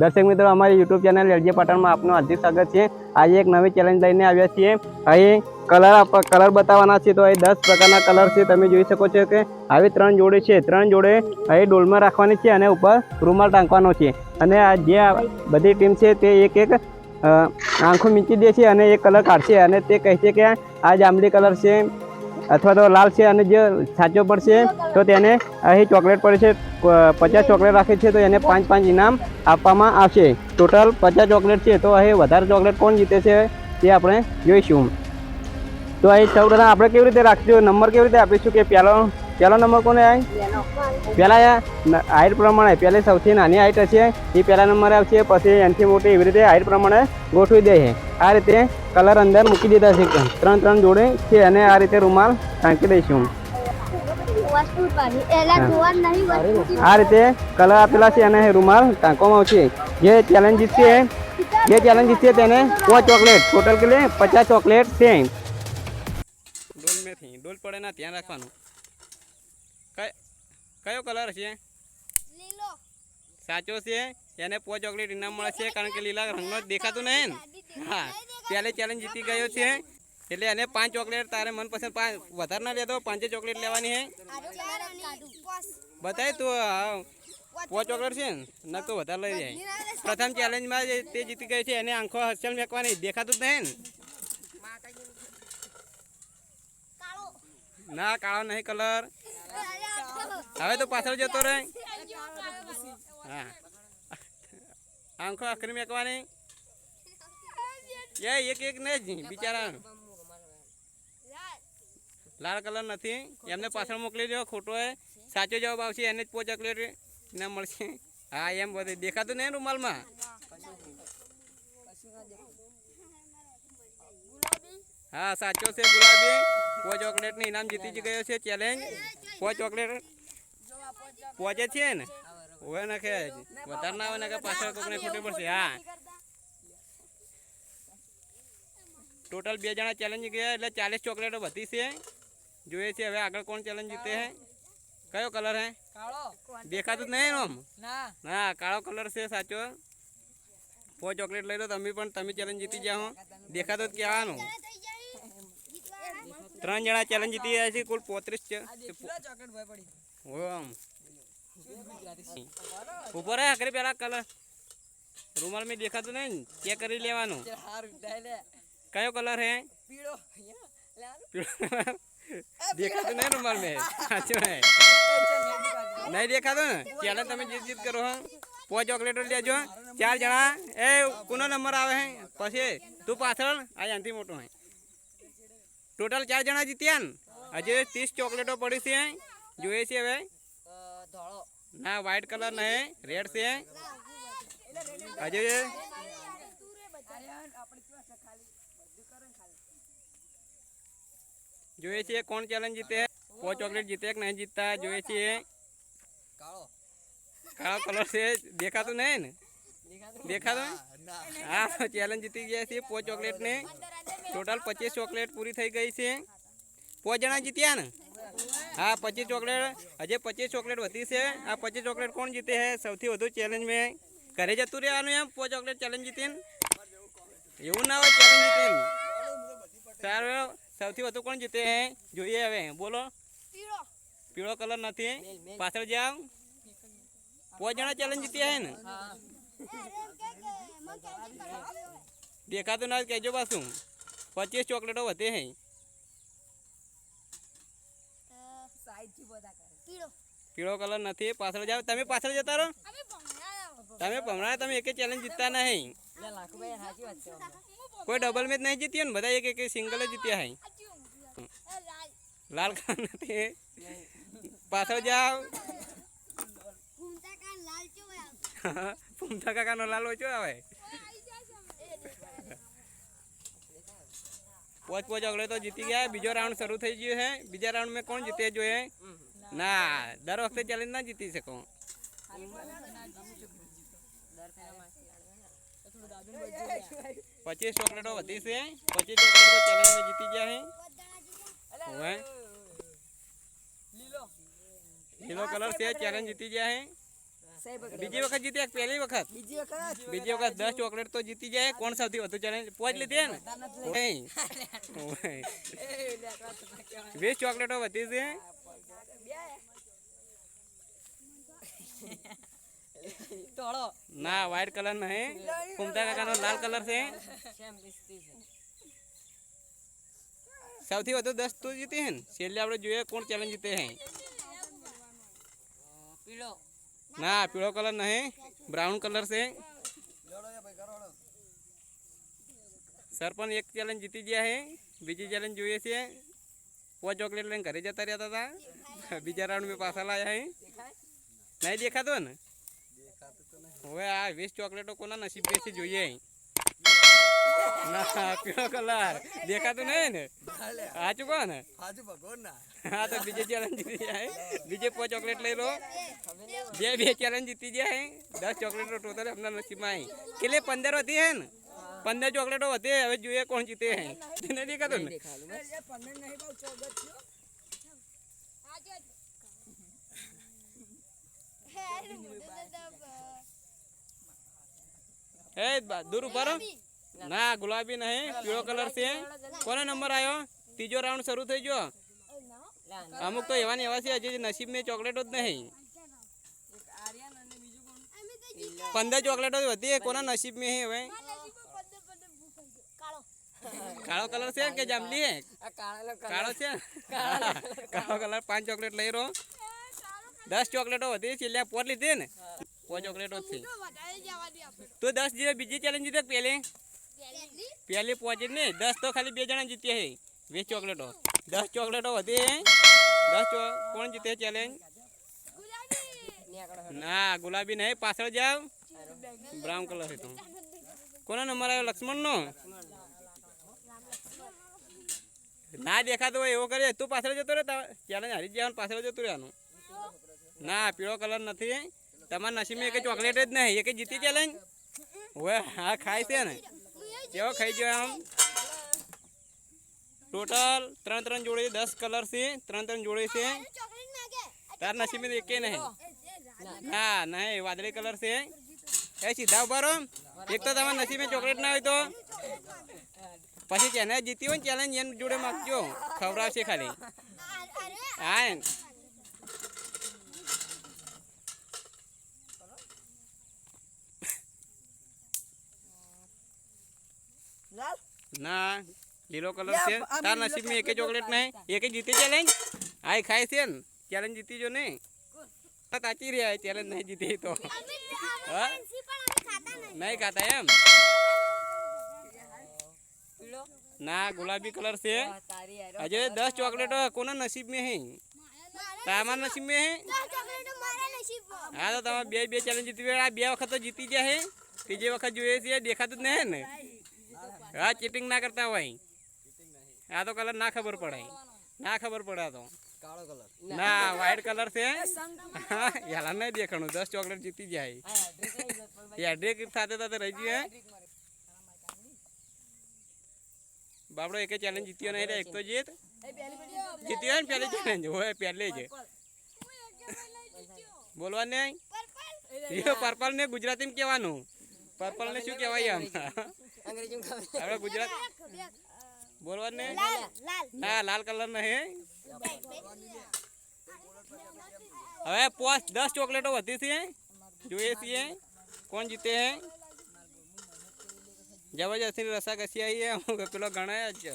દર્શક મિત્રો, અમારી યુટ્યુબ ચેનલ એલજી પાટણમાં આપનું હાર્દિક સ્વાગત છે. આજે એક નવી ચેલેન્જ લઈને આવ્યા છીએ. અહીં કલર કલર બતાવવાના છે તો અહીં દસ પ્રકારના કલર છે. તમે જોઈ શકો છો કે આવી ત્રણ જોડે છે. ત્રણ જોડે અહીં ડોલમાં રાખવાની છે અને ઉપર રૂમાલ ટાંકવાનો છે. અને આ જે બધી ટીમ છે તે એક એક આંખો મીંચી દે છે અને એક કલર કાઢશે. અને તે કહે છે કે આ જાંબલી કલર છે. અથવા તો લાલ છે અને જે સાચો પડશે તો તેને અહીં ચોકલેટ પડે છે પચાસ ચોકલેટ રાખે છે, તો એને પાંચ પાંચ ઇનામ આપવામાં આવશે. ટોટલ પચાસ ચોકલેટ છે, તો અહીં વધારે ચોકલેટ કોણ જીતે છે, તે આપણે જોઈશું. તો અહીં સૌ આપણે કેવી રીતે રાખીશું નંબર કેવી રીતે આપીશું કે પહેલો પહેલો નંબર કોને આવી પહેલાં હાઈટ પ્રમાણે પહેલી સૌથી નાની હાઈટ હશે. એ પહેલા નંબરે આવશે પછી એનથી મોટી એવી રીતે હાઈટ પ્રમાણે ગોઠવી દે છે. આ રીતે કલર અંદર મૂકી દીધા છે ત્રણ ત્રણ જોડે છે અને આ રીતે રૂમાલ ટાંકી દઈશું આ રીતે કલર આપેલા છે અને રૂમાલ ટાંકવામાં આવશે. જે ચેલેન્જ જીતશે જે ચેલેન્જ જીતશે તેને પાંચ ચોકલેટ. ટોટલ કેટલી પચાસ ચોકલેટ છે. ડોલ મેથી. ડોલ પડે ના ધ્યાન રાખવાનું. કયો કલર છે? લીલો. સાચો છે? એને પો ચોકલેટ ઇનામ મળે છે કારણ કે લીલા રંગનો દેખાતું નહીં હા. પહેલે ચેલેન્જ જીતી ગયો છે. એટલે એને પાંચ ચોકલેટ તારે મનપસંદ પાંચ વધારે ના લેતો પાંચે ચોકલેટ લેવાની હે? બતાય તું પો ચોકલેટ. છે ને? ન તો વધારે લઈ જાય. પ્રથમ ચેલેન્જમાં તે જીતી ગયો છે એને આંખો હસ્યલ મેકવાની. દેખાતું જ નહીં ના કાળો નહીં કલર. હવે તો પાછળ જતો રહે. હા. આંખો આખરી મેકવાની. એ એક એક ને જ બિચારા લાલ કલર નથી. એમને પાછળ મોકલી દો ખોટો એ. સાચો જવાબ આવશે એને જ પોચ ચોકલેટ ના મળશે. હા એમ બધે. દેખાતું નહીં રૂમાલમાં હા સાચો છે ગુલાબી. પોચ ચોકલેટનું ઇનામ જીતી જ ગયો છે ચેલેન્જ પોચ ચોકલેટ પહોંચે છે ને? હવે નાખે વધારે ના આવે ને પાછળ કોકને ખોટી પડશે હા. ટોટલ બે જણા ચેલેન્જ ગયા એટલે ચાલીસ ચોકલેટો વધી છે. જોઈએ છે હવે આગળ કોણ ચેલેન્જ જીતે હે? કયો કલર હે? દેખાતું નહીં આમ? ના. કાળો કલર છે સાચો. પોચ ચોકલેટ લઈ લો તમે પણ તમે ચેલેન્જ જીતી જાઓ. દેખાતો જ કહેવાનું. ત્રણ જણા ચેલેન્જ જીતી ગયા છે કુલ પોત્રીસ છે ચોકલેટ ઓમ ઉપર હે આખરી પેલા કલર રૂમાલ મેં દેખાતું નહીં. ચેક કરી લેવાનું? કયો કલર હે? પીળો? દેખાતું નહીં રૂમાલ મેં. સાચું હે. નહીં દેખાતો ને? ચેલેન્જ તમે જીત જીત કરો હા. પાંચ ચોકલેટો લેજો. ચાર જણા. એ કોનો નંબર આવે હે? પછી તું પાછળ આ આનાથી મોટો હે. ટોટલ ચાર જણા જીત્યા ને? હજી ત્રીસ ચોકલેટો પડી છે. જોઈએ છે હવે. ના વ્હાઈટ કલર નહીં રેડ છે હજી જોઈએ છીએ કોણ ચેલેન્જ જીતે પાંચ ચોકલેટ જીતે કે નહીં જીતતા જોઈએ છીએ કાળો કાળો કલર છે દેખાતું નહીં ને દેખાતું દેખાતું ના હા ચેલેન્જ જીતી ગયા છે પાંચ ચોકલેટ ને ટોટલ પચીસ ચોકલેટ પૂરી થઈ ગઈ છે પાંચ જણા જીત્યા ને હા પચીસ ચોકલેટ હજી પચીસ ચોકલેટ વધી છે આ પચીસ ચોકલેટ કોણ જીતે છે સૌથી વધુ ચેલેન્જ મેં ઘરે જતું રહેવાનું એમ પાંચ ચોકલેટ ચેલેન્જ જીતીને એવું ના હોય ચેલેન્જ જીતીને સારું સૌથી વધુ કોણ જીતે હે જોઈએ હવે બોલો। પીળો. પીળો કલર નથી. પાછળ જાઓ. પાંચ જણા ચેલેન્જ જીત્યા હે ને? હા. દેખાતું ના હોય કહેજો પાછું. પચીસ ચોકલેટો વધે હે સાઈડથી બધા કરે પીળો પીળો કલર નથી પાછળ જાઓ તમે પાછળ જતા રહો અમે ભણ્યા તમે ભમણા તમે એક ચેલેન્જ જીતતા નહીં લે લાખુભાઈ સાચી વાત છે અમને. કોઈ ડબલ મેચ નહીં જીત્યો ને બધા એક એક સિંગલ જ જીત્યા હે લાલ લાલ કલર નથી પાછળ જાઓ ઘૂમતા કાન લાલ ચોયા ફૂમતા કાકાનો લાલ ઓછો આવે પોચ પોચ અગલે તો જીતી ગયા બીજો રાઉન્ડ શરૂ થઈ ગયો છે બીજા રાઉન્ડ મેં કોણ જીતે જોઈએ ના દર વખતે ચેલેન્જ ના જીતી શકો. પચીસ ચોકલેટો વધી છે. પચીસ ચોકલેટો ચેલેન્જ મેં જીતી ગયા છે હવે? લીલો લીલો કલર છે ચેલેન્જ જીતી ગયા છે સાહેબ બીજી વખત જીત્યા કે પહેલી વખત? બીજી વખત બીજી વખત દસ ચોકલેટ તો જીતી જાય કોણ સૌથી વધુ ચેલેન્જ? પોચ લીધી હે ને? નહીં. ઓય. વીસ ચોકલેટો વધી છે. તોડો ના વ્હાઈટ કલર નહીં કુમતા કાકાનો લાલ કલર છે. સૌથી વધુ દસ તું જીતી હે ને? છેલ્લે આપણે જોઈએ કોણ ચેલેન્જ જીતે હે. પીળો. ના પીળો કલર નહીં બ્રાઉન કલર છે. સરપંચ એક ચેલેન્જ જીતી ગયા હે. બીજી ચેલેન્જ જોઈએ છે. પો ચોકલેટ લઈને ઘરે જતા રહેતા હતા. બીજા રાઉન્ડ મેં પાછા લાયા હે. નહીં દેખાતો ને? હવે આ વીસ ચોકલેટો કોના નસીબ બેસી જોઈએ હે? ના, પીળો કલર. દેખાતું નહીં ને? સાચું કહો ને? હાજુ ભગવાન ના હા, તો બીજે ચેલેન્જ જીતી જાય બીજે પાંચ ચોકલેટ લઈ લો. બે બે ચેલેન્જ જીતી જાય દસ ચોકલેટો ટોટલ આપણા નસીબમાં આવી કેટલે? પંદર હતી હે ને? પંદર ચોકલેટો હતી. હવે જોઈએ કોણ જીતે હે. નથી દેખાતું ને? એ દૂર ઉપર ના ગુલાબી નહીં પીળો કલર છે. કોનો નંબર આવ્યો ત્રીજો રાઉન્ડ શરૂ થઈ ગયો. અમુક તો એવા ને એવા છે હજી નસીબ મેં ચોકલેટો જ નહીં. પંદર ચોકલેટો હતી કોના નસીબ મેં હવે? કાળો કલર છે કે જાંબલી હે? કાળો છે? કાળો કલર પાંચ ચોકલેટ લઈ રહ્યો દસ ચોકલેટો વધી છેલ્લે પોર લીધી ને? પાંચ ચોકલેટો થઈ છે. તું દસ જીતે બીજી ચેલેન્જ જીતે પહેલી પહેલી પહોંચી નહીં, દસ તો ખાલી બે જણા જીત્યા હે વીસ ચોકલેટો. દસ ચોકલેટો વધી દસ કોણ જીતે ચેલેન્જ ના, ગુલાબી નહીં, પાછળ જાવ બ્રાઉન કલર હતો કોનો નંબર આવ્યો, લક્ષ્મણનો? ના દેખાતો હોય એવો કરે તું પાછળ જતો રહે ચેલેન્જ હારી જ જવાનું, પાછળ જતું રહેવાનું. ના, પીળો કલર નથી. તમારા નસીબમાં એક ચોકલેટ જ નહીં, એક જીતી ચેલેન્જ હવે હા ખાય છે ને. કેવો ખાઈ ગયો આમ? ટોટલ ત્રણ ત્રણ જોડી, દસ કલર છે, ત્રણ ત્રણ જોડી છે. તાર નસીબમાં એકે નહીં. ના, નહીં, વાદળી કલર છે. એ સીધા ઊભા રહો. એક તો તમારા નસીબમાં ચોકલેટ ના હોય તો. પછી જેને જીતી હોય ને ચેલેન્જ એની જોડે માગજો. ખવડાવશે ખાલી. હા એમ. લાલ ના લીલો કલર છે. તાર નસીબમાં એક ચોકલેટ નહીં. એકે જીતી ચેલેન્જ આય ખાય છે ને? ચેલેન્જ જીતી જો નહીં. કાચી રહ્યા ચેલેન્જ નહીં જીતી તો. નહીં ખાતા એમ? ના ગુલાબી કલર છે. આ હજુ દસ ચોકલેટો કોના નસીબ મેં હે? તમારા નસીબ મેં હે હા તો તમે બે બે ચેલેન્જ જીતી ગયા. આ બે વખત તો જીતી ગયા હે. ત્રીજી વખત જોઈએ છે દેખાતું જ નહીં ને. હા ચીટિંગ ના કરતા હોય આ તો કલર ના ખબર પડે ના ખબર પડે આ તો કાળો કલર ના વ્હાઈટ કલર છે હા યાલા નહીં દેખાણું દસ ચોકલેટ જીતી જાય આ ડ્રેસ લઈ લો પણ યા ડ્રેક સાથે સાથે રહી ગયું હે બાપડો એકે ચેલેન્જ જીત્યો નહીં રે એક તો જીત જીત્યો ને પહેલી ચેલેન્જ હોય પહેલી જ બોલવા નહીં એ પર્પલ ને ગુજરાતીમાં કહેવાનું પર્પલ ને શું કહેવાય આમ અંગ્રેજીમાં ખબર આપણે ગુજરાત બોલવા નહીં ના લાલ કલર નહીં હવે પોસ દસ ચોકલેટો વધી છે જોઈએ છીએ કોણ જીતે હે જબરજસ્તી રસા કસી આવી હે અમુક પેલો ગણાય જ છે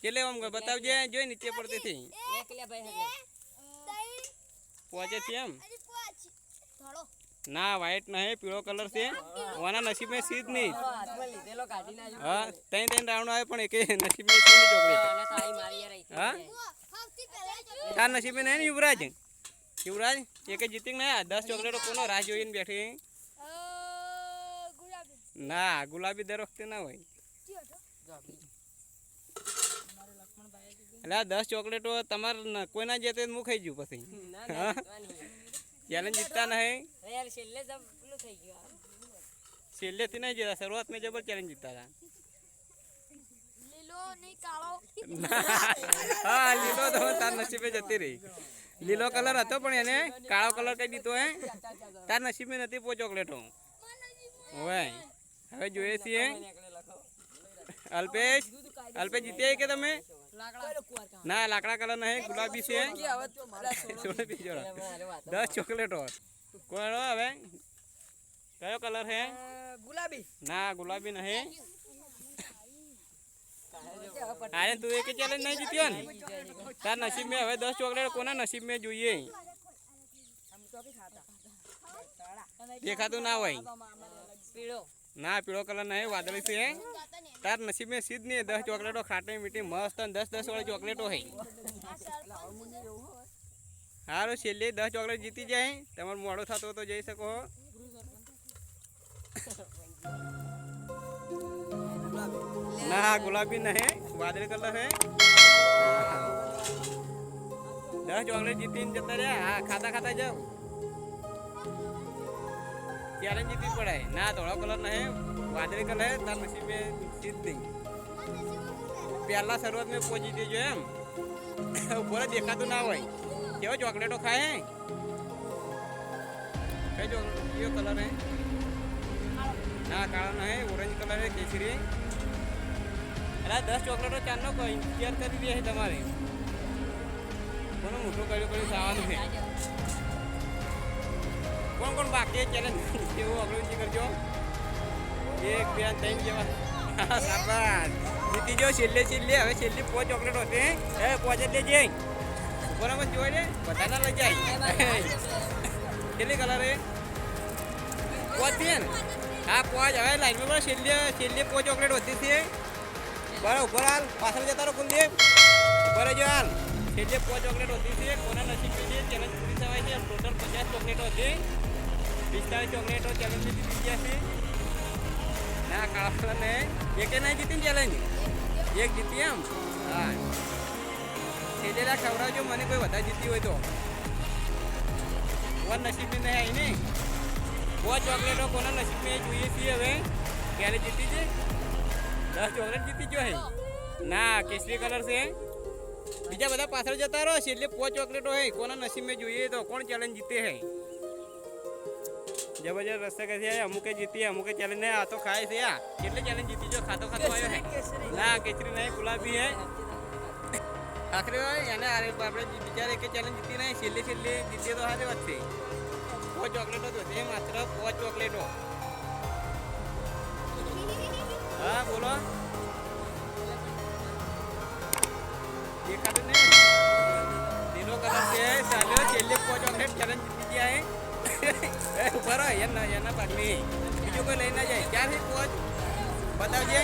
કેટલે આમ બતાવજે જોઈ નીચે પડતી હતી એકલા ભાઈ એટલે પહોંચે છે એમ ના વ્હાઈટ નહીં પીળો કલર છે. ઓના નસીબમાં સીધ નહીં. હા ત્રણ ત્રણ રાઉન્ડ આવે પણ એકે નસીબમાં સીધ ચોકડી. હા? તાર નસીબે નહીં ને યુવરાજ? યુવરાજ એક જીતી ને દસ ચોકલેટો કોનો રાહ જોઈને બેઠી ના ગુલાબી દર વખતે ના હોય. એટલે દસ ચોકલેટો તમારે કોઈના કોઈ ના જતે હું? ખાઈ ગયું પછી ના જીતવાની. ચેલેન્જ જીતતા નહીં અરે યાર છેલ્લે જબ પેલું થઈ ગયું આ. છેલ્લેથી નહીં જીતા શરૂઆતમાં જબર ચેલેન્જ જીતતા હતા હા લીલો તો તાર નસીબે જતી રહી લીલો કલર હતો પણ એને કાળો કલર કઈ દીધો હે તાર નસીબે નથી પો ચોકલેટો હવે હવે જોઈએ છીએ અલ્પેશ અલ્પેશ જીત્યા કે તમે ના લાકડા કલર નહીં ગુલાબી છે. છોડે. બીજો દસ ચોકલેટો કોણ હવે કયો કલર હે ગુલાબી. ના ગુલાબી નહીં. અરે તું એક ચેલેન્જ નહીં જીત્યો ને? તાર નસીબ મેં હવે દસ ચોકલેટ કોના નસીબ મેં જોઈએ? દેખાતું ના હોય. પીળો. ના, પીળો કલર નહીં, વાદળી છે. તાર નસીબ મેં સીધ નહીં, દસ ચોકલેટો ખાટી મીઠી, મસ્ત દસ દસ વાળી ચોકલેટો હોય સારું છેલ્લી દસ ચોકલેટ જીતી જાય. તમારો મોડો થતો તો જઈ શકો. ના, ગુલાબી નહીં, વાદળી કલર હે દસ ચોકલેટ જીતીને જતા રહ્યા. હા, ખાતા ખાતા જાઓ. ચેલેન્જ જીતવી પડે ના, ધોળો કલર નહીં, વાદળી કલર, તાર નસીબે જીત નહીં. પહેલા શરૂઆત મેં પહોંચી દેજો એમ. જ દેખાતું ના હોય. કેવો ચોકલેટો ખાય હે? કઈ જો કયો કલર હે? ના, કાળો નહીં, ઓરેન્જ કલર હે, કેસરી. અરે દસ ચોકલેટો ચારનો કોઈ કેર કરી દે છે તમારે. કોનું મોટું કર્યું કર્યું ખાવાનું છે? કોણ કોણ બાકી ચેલેન્જ એવું અગ્રજી કરજો. એક, બે, ત્રણ જેવા. શાબાશ. જીતી જો છેલ્લે છેલ્લે. હવે છેલ્લી પો ચોકલેટ હતી એ, પાંચ જ લેજે. બરાબર જોઈ લે બધા ના લઈ જાય. કેટલી કલર એ પોચ છે ને? હા, પાંચ. હવે લાઈનમાં બરાબર છેલ્લે છેલ્લે પો ચોકલેટ હોતી છે. બરાબર ઉપર હાલ. પાછળ જતા રહો કુલદીપ. ઉપર જો હાલ. છેલ્લે પો ચોકલેટ હોતી છે. કોના નસીબ છે? ચેલેન્જ પૂરી થવાય છે. ટોટલ પચાસ ચોકલેટો હતી પિસ્તાળીસ ચોકલેટો ચેલેન્જ જીતી ગયા છે ના કાળા ને એકે નહીં જીતી ચેલેન્જ એક જીતી એમ હા છેલ્લેલા ખવડાવજો મને કોઈ વધારે જીતી હોય તો કોણ નસીબની નહીં આવી ને બહુ ચોકલેટો કોના નસીબની જોઈએ છીએ હવે ક્યારે જીતી છે દસ ચોકલેટ જીતી ગયો હે ના કેસરી કલર છે બીજા બધા પાછળ જતા રહો છેલ્લે પાંચ ચોકલેટો હે કોના નસીબમાં જોઈએ તો કોણ ચેલેન્જ જીતે હે જબરજસ્ત રસ્તે કે છે, અમુકે જીતી, અમુકે ચેલેન્જ નહીં, આ તો ખાય છે, આ. કેટલે ચેલેન્જ જીતી જો, ખાતો ખાતો આવ્યો હે ના, કેસરી નહીં, ગુલાબી હે. આખરી હોય, એને આરે આપણે બીજા એક ચેલેન્જ જીતી નહીં, છેલ્લે છેલ્લે જીતીએ તો હારી વાત છે પાંચ ચોકલેટો તો છે, માત્ર પાંચ ચોકલેટો. હા, બોલો. દેખાતું નહીં. લીલો કલર છે, ચાલ્યો, છેલ્લે પાંચ ચોકલેટ ચેલેન્જ જીતી ગયા હે. એ ઊભા રહો એના એના પાકની બીજું કોઈ લઈ ના જાય ક્યાંથી પહોંચ બતાવજે.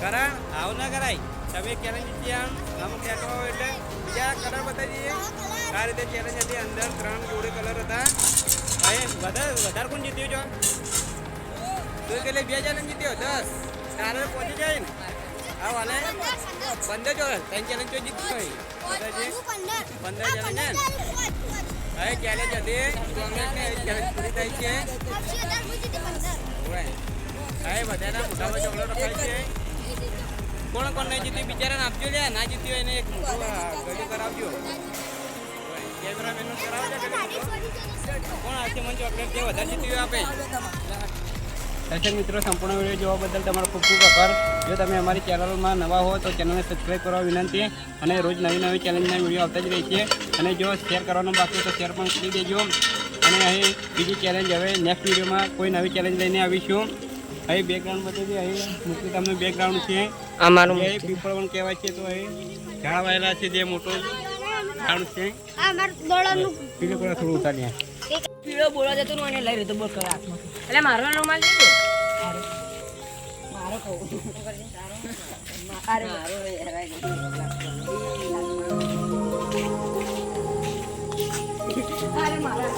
કરા આવું ના કરાય. તમે ચેલેન્જ જીતી આમ આમ ક્યાંક કહો એટલે. બીજા કલર બતાવીએ. આ રીતે ચેલેન્જ હતી. અંદર ત્રણ જોડે કલર હતા. હવે વધારે વધારે કોણ જીત્યું છો તું કેટલે, બે ચેલેન્જ જીત્યો? દસ. તારે પહોંચી જાય ને? આ વાલે પંદર જો, ત્રણ ચેલેન્જ જો જીત્યું હોય. પંદર ચેલેન્જ? હવે ચેલેન્જ હતી કોંગ્રેસને પૂરી થઈ છે. હવે બધાના મોટામાં ચોકલેટો રખાય છે. કોણ કોણ નહીં જીત્યું બિચારાને આપજો લે ના જીત્યું હોય એને એક ગળ્યું કરાવજો. કેમેરામેન કરાવજો. કોણ આજે મને ચોકલેટ જે વધારે જીત્યું આપે. દર્શક મિત્રો સંપૂર્ણ વીડિયો જોવા બદલ તમારો ખૂબ ખૂબ આભાર. જો તમે અમારી ચેનલમાં નવા હો તો ચેનલને સબસ્ક્રાઈબ કરવા વિનંતી અને રોજ નવી નવી ચેલેન્જના વીડિયો આવતા જ રહે છે અને જો શેર કરવાનું બાકી તો શેર પણ કરી દેજો. અને અહીં બીજી ચેલેન્જ હવે નેક્સ્ટ વિડીયોમાં કોઈ નવી ચેલેન્જ લઈને આવીશું. અહીં બેકગ્રાઉન્ડ બતાવી અહીં મોટું તમને બેકગ્રાઉન્ડ છે. અમારું એ પીપળ પણ કહેવાય છે તો અહીં ઝાડ વાયેલા છે જે મોટો ઝાડ છે. પીલે થોડું ઉતાર્યા પીળો બોલા જતો અને લઈ રહ્યો તો બોલ કરો હાથમાં એટલે મારો રૂમાલ લઈ મારો કહું મારો મારા